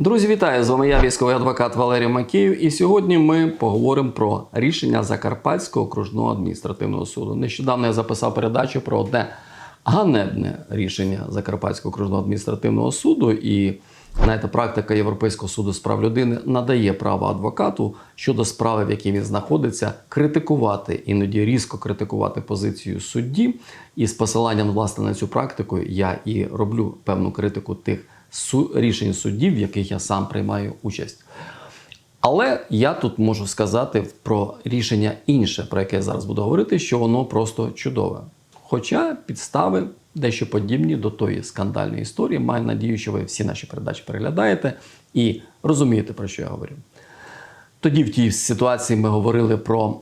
Друзі, вітаю! З вами я, військовий адвокат Валерій Макеєв. І сьогодні ми поговоримо про рішення Закарпатського окружного адміністративного суду. Нещодавно я записав передачу про одне ганебне рішення Закарпатського окружного адміністративного суду. І знаєте, практика Європейського суду з прав людини надає право адвокату щодо справи, в якій він знаходиться, критикувати іноді різко критикувати позицію судді. І з посиланням власне на цю практику я і роблю певну критику тих рішень суддів, в яких я сам приймаю участь. Але я тут можу сказати про рішення інше, про яке я зараз буду говорити, що воно просто чудове. Хоча підстави дещо подібні до тої скандальної історії. Маю надію, що ви всі наші передачі переглядаєте і розумієте, про що я говорю. Тоді в тій ситуації ми говорили про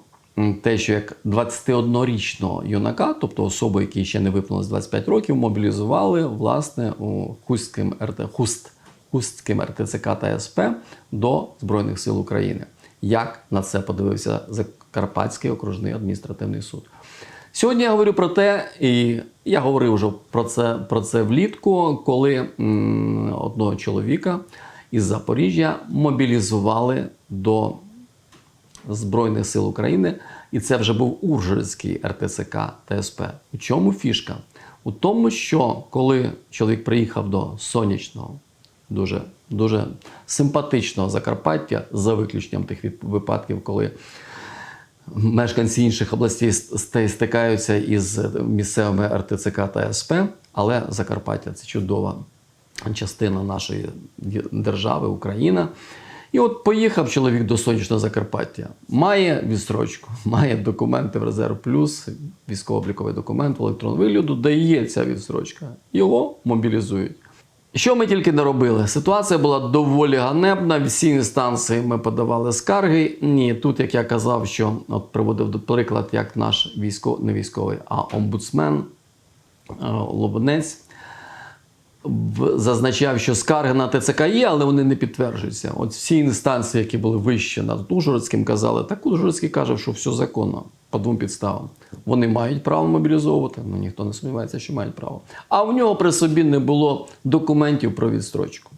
те, що як 21-річного юнака, тобто особу, якій ще не виповнилось 25 років, мобілізували власне у Хустським РТ Хуст, Хустським РТЦК та СП до Збройних сил України. Як на це подивився Закарпатський окружний адміністративний суд? Сьогодні я говорю про те, і я говорив вже про це, про це влітку, коли м, одного чоловіка із Запоріжжя мобілізували до Збройних сил України, і це вже був Ужгородський РТЦК ТСП. У чому фішка? У тому, що коли чоловік приїхав до сонячного, дуже, дуже симпатичного Закарпаття, за виключенням тих випадків, коли мешканці інших областей стикаються із місцевими РТЦК та СП, але Закарпаття це чудова частина нашої держави, Україна. І от поїхав чоловік до сонячного Закарпаття. Має відстрочку, має документи в резерв плюс, військово-обліковий документ в електронному вигляду, дає ця відстрочка. Його мобілізують. Що ми тільки не робили? Ситуація була доволі ганебна. Всі інстанції ми подавали скарги. Ні, тут, як я казав, що от приводив до приклад, як наш військовий, не військовий, а омбудсмен е, Лобонець в- зазначав, що скарги на ТЦК є, але вони не підтверджуються. От всі інстанції, які були вище над Ужгородським, казали, так Ужгородський каже, що все законно по двом підставам. Вони мають право мобілізовувати, ну ніхто не сумнівається, що мають право. А в нього при собі не було документів про відстрочку.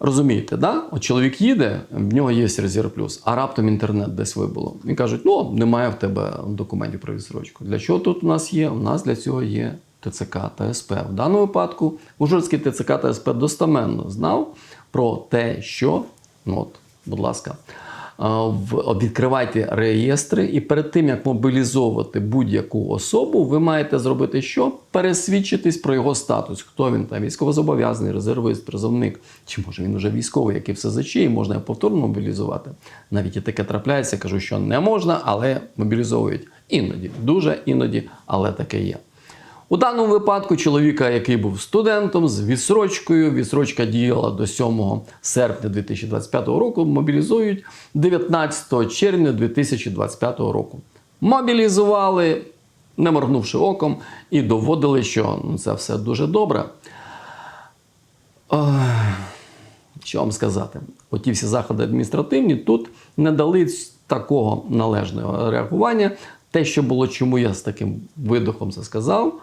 Розумієте, да? От чоловік їде, в нього є резерв плюс, а раптом інтернет десь вибуло. І кажуть, ну немає в тебе документів про відстрочку. Для чого тут у нас є? У нас для цього є ТЦК та СП. В даному випадку Ужгородський ТЦК та СП достаменно знав про те, що, ну от, будь ласка, відкривайте реєстри, і перед тим як мобілізовувати будь-яку особу, ви маєте зробити що? Пересвідчитись про його статус. Хто він там, військовозобов'язаний, резервист, призовник, чи може він вже військовий, який все заче, і можна його повторно мобілізувати. Навіть і таке трапляється, кажу, що не можна, але мобілізовують іноді, дуже іноді, але таке є. У даному випадку чоловіка, який був студентом з відсрочкою, відсрочка діяла до 7 серпня 2025 року, мобілізують 19 червня 2025 року. Мобілізували, не моргнувши оком, і доводили, що ну, це все дуже добре. Ох, що вам сказати? Оті всі заходи адміністративні тут не дали такого належного реагування. Те, що було, чому я з таким видохом це сказав.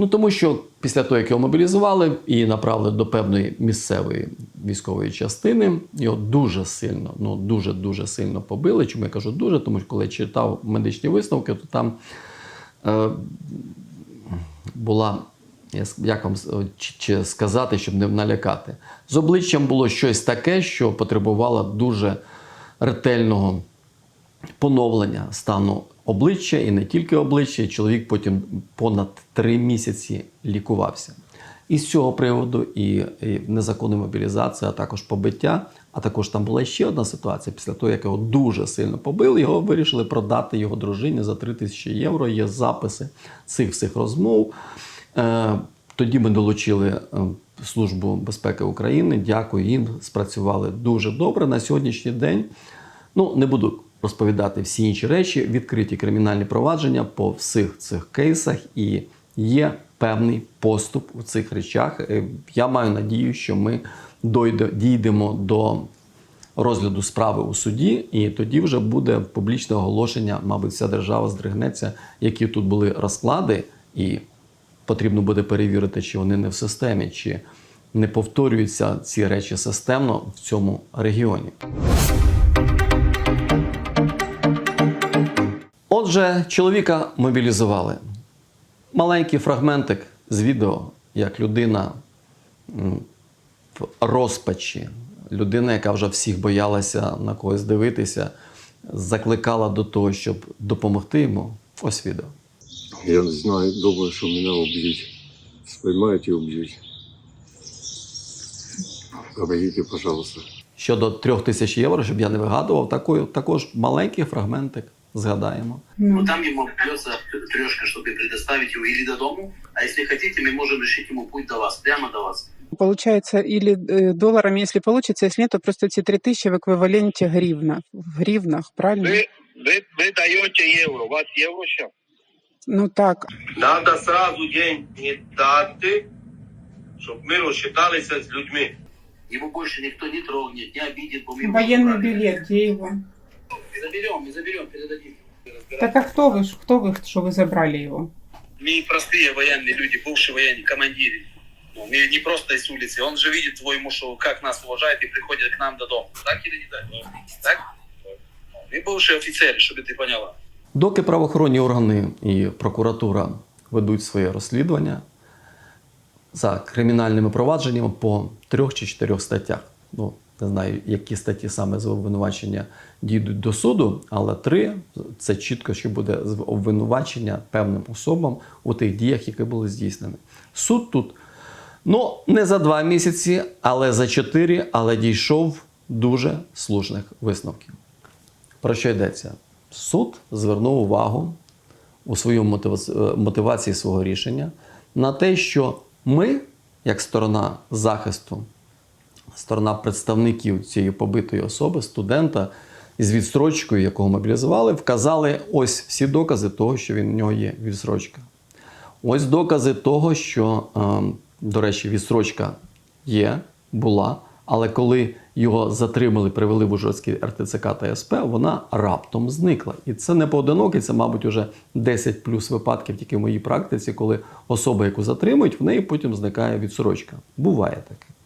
Ну тому що після того, як його мобілізували і направили до певної місцевої військової частини, його дуже сильно, ну дуже дуже сильно побили. Чому я кажу дуже? Тому що коли читав медичні висновки, то там е, була, як вам чи сказати, щоб не налякати. З обличчям було щось таке, що потребувало дуже ретельного поновлення стану обличчя і не тільки обличчя. Чоловік потім понад три місяці лікувався. І з цього приводу і, і незаконна мобілізація, а також побиття. А також там була ще одна ситуація. Після того, як його дуже сильно побили, його вирішили продати його дружині за 3 тисячі євро. Є записи цих всіх розмов. Е, тоді ми долучили е, Службу безпеки України. Дякую їм. Спрацювали дуже добре на сьогоднішній день. Ну, не буду розповідати всі інші речі. Відкриті кримінальні провадження по всіх цих кейсах, і є певний поступ у цих речах. Е, Я маю надію, що ми дійдемо до розгляду справи у суді, і тоді вже буде публічне оголошення, мабуть, вся держава здригнеться, які тут були розклади, і потрібно буде перевірити, чи вони не в системі, чи не повторюються ці речі системно в цьому регіоні. Отже, чоловіка мобілізували. Маленький фрагментик з відео, як людина в розпачі, людина, яка вже всіх боялася на когось дивитися, закликала до того, щоб допомогти йому. Ось відео. Я не знаю, думаю, що мене уб'ють. Спіймають і уб'ють. Помогите, пожалуйста. Щодо трьох тисяч євро, щоб я не вигадував, також маленький фрагментик згадаємо. Ну, там ему придется трешка, чтобы предоставить его или до дому, а если хотите, мы можем решить ему путь до вас, прямо до вас. Получается, или э, долларами, если получится, если нет, то просто эти 3000 в эквиваленте гривна. В гривнах, правильно? Вы, вы, вы даете евро, у вас евро сейчас? Ну так, Надо сразу деньги дати, щоб ми розчиталися з людьми. Его больше никто не трогнет, не обидит. бо мы его военный забрали. билет, где его? Заберем, мы заберем, передадим. Так а кто вы, ж- кто вы, что вы забрали его? Мы простые военные люди, бывшие военные, командиры. Ну, мы не просто из улицы. Он же видит твой муж, как нас уважает и приходит к нам до дома. Так или не так? Так? Мы бывшие офицеры, чтобы ты поняла. Доки правоохоронні органи і прокуратура ведуть своє розслідування за кримінальними провадженнями по трьох чи чотирьох статтях. Ну, не знаю, які статті саме з обвинувачення дійдуть до суду, але три це чітко, що буде з обвинувачення певним особам у тих діях, які були здійснені. Суд тут ну не за два місяці, але за чотири, але дійшов дуже слушних висновків. Про що йдеться? Суд звернув увагу у мотива- е, мотивації свого рішення на те, що ми, як сторона захисту, сторона представників цієї побитої особи, студента із відстрочкою, якого мобілізували, вказали ось всі докази того, що він, в нього є відстрочка. Ось докази того, що, е, до речі, відстрочка є, була, але коли його затримали, привели в Ужгородський РТЦК та СП, вона раптом зникла. І це не поодинокий, це, мабуть, уже 10 плюс випадків тільки в моїй практиці, коли особа, яку затримують, в неї потім зникає відсрочка. Буває таке.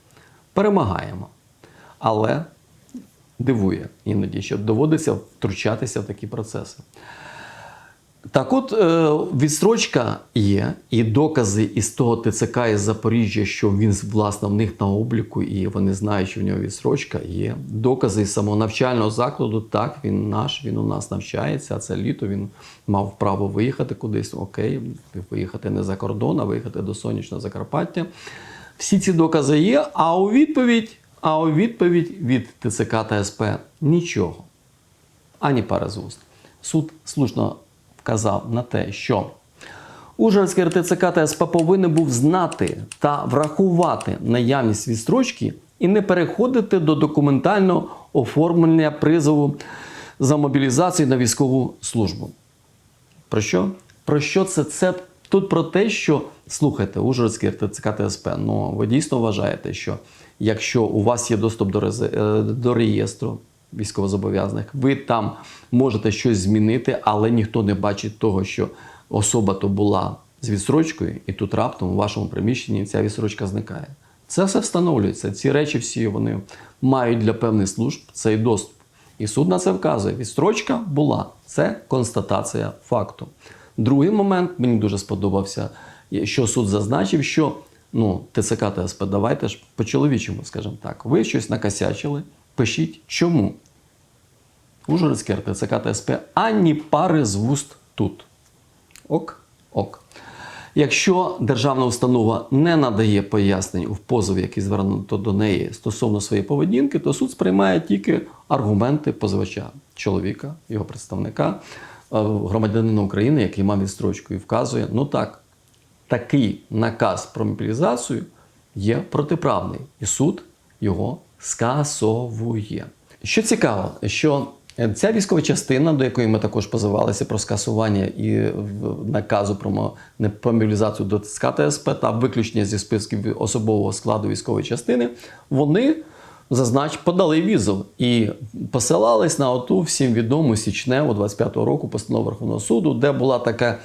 Перемагаємо. Але дивує іноді, що доводиться втручатися в такі процеси. Так от, е, відстрочка є, і докази із того ТЦК із Запоріжжя, що він власне в них на обліку, і вони знають, що в нього відстрочка є. Докази із самого навчального закладу, так, він наш, він у нас навчається, а це літо він мав право виїхати кудись. Окей, виїхати не за кордон, а виїхати до сонячного Закарпаття. Всі ці докази є, а у відповідь, а у відповідь від ТЦК та СП нічого ані пари з уст. Суд слушно вказав на те, що Ужгородський РТЦК та СП повинен був знати та врахувати наявність відстрочки і не переходити до документального оформлення призову за мобілізацію на військову службу. Про що? Про що це? Це тут про те, що слухайте, Ужгородський РТЦК та СП, ну ви дійсно вважаєте, що якщо у вас є доступ до, е, до реєстру військовозобов'язаних, ви там можете щось змінити, але ніхто не бачить того, що особа то була з відсрочкою, і тут раптом у вашому приміщенні ця відсрочка зникає. Це все встановлюється. Ці речі всі вони мають для певних служб цей доступ. І суд на це вказує. Відстрочка була. Це констатація факту. Другий момент мені дуже сподобався, що суд зазначив, що ну, ТЦК та СП, давайте ж по-чоловічому, скажімо так, ви щось накосячили, пишіть чому. Ужгородський РТЦК та СП ані пари з вуст тут. Ок, ок. Якщо державна установа не надає пояснень у позові, який звернуто до неї стосовно своєї поведінки, то суд сприймає тільки аргументи позивача, чоловіка, його представника, громадянина України, який мав відстрочку, і вказує: ну так, такий наказ про мобілізацію є протиправний, і суд його скасовує. Що цікаво, що е, ця військова частина, до якої ми також позивалися про скасування і наказу про мо- мобілізацію до ТСК та СП та виключення зі списків особового складу військової частини, вони зазнач подали візу і посилались на оту всім відому січневу 25-го року постанову Верховного суду, де була така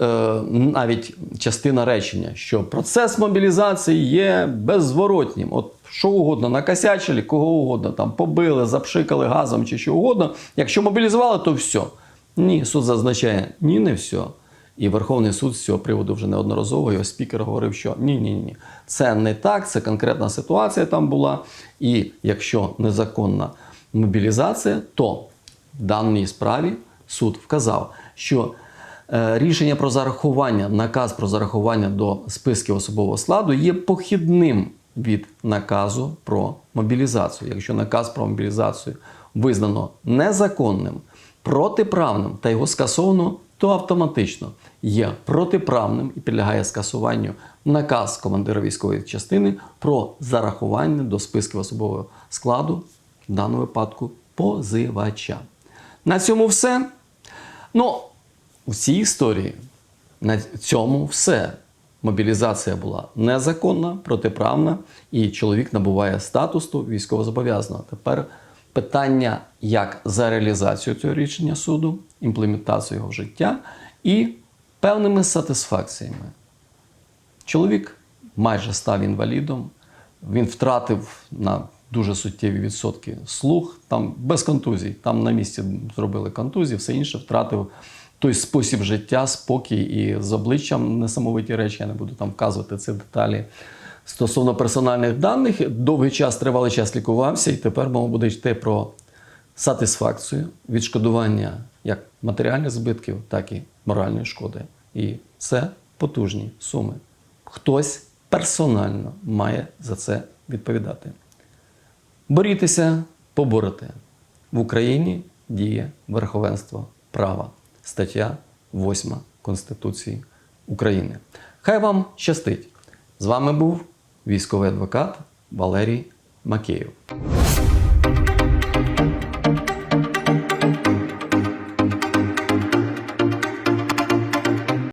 е, навіть частина речення, що процес мобілізації є беззворотнім. От що угодно, накосячили, кого угодно, там побили, запшикали газом чи що угодно. Якщо мобілізували, то все. Ні, суд зазначає, ні, не все. І Верховний суд з цього приводу вже неодноразово його спікер говорив, що ні, ні, ні, це не так, це конкретна ситуація там була. І якщо незаконна мобілізація, то в даній справі суд вказав, що е, рішення про зарахування, наказ про зарахування до списків особового складу є похідним від наказу про мобілізацію. Якщо наказ про мобілізацію визнано незаконним, протиправним та його скасовано, то автоматично є протиправним і підлягає скасуванню наказ командира військової частини про зарахування до списків особового складу, в даному випадку позивача. На цьому все. Ну, у цій історії на цьому все. Мобілізація була незаконна, протиправна, і чоловік набуває статусу військовозобов'язаного. Тепер питання, як за реалізацію цього рішення суду, імплементацію його в життя і певними сатисфакціями. Чоловік майже став інвалідом, він втратив на дуже суттєві відсотки слух, там без контузій, там на місці зробили контузії, все інше втратив той спосіб життя, спокій і з обличчям несамовиті речі, я не буду там вказувати ці деталі. Стосовно персональних даних, довгий час, тривалий час лікувався, і тепер мова буде йти про сатисфакцію, відшкодування як матеріальних збитків, так і моральної шкоди. І це потужні суми. Хтось персонально має за це відповідати. Борітеся, поборете. В Україні діє верховенство права. Стаття 8 Конституції України. Хай вам щастить! З вами був військовий адвокат Валерій Макеєв.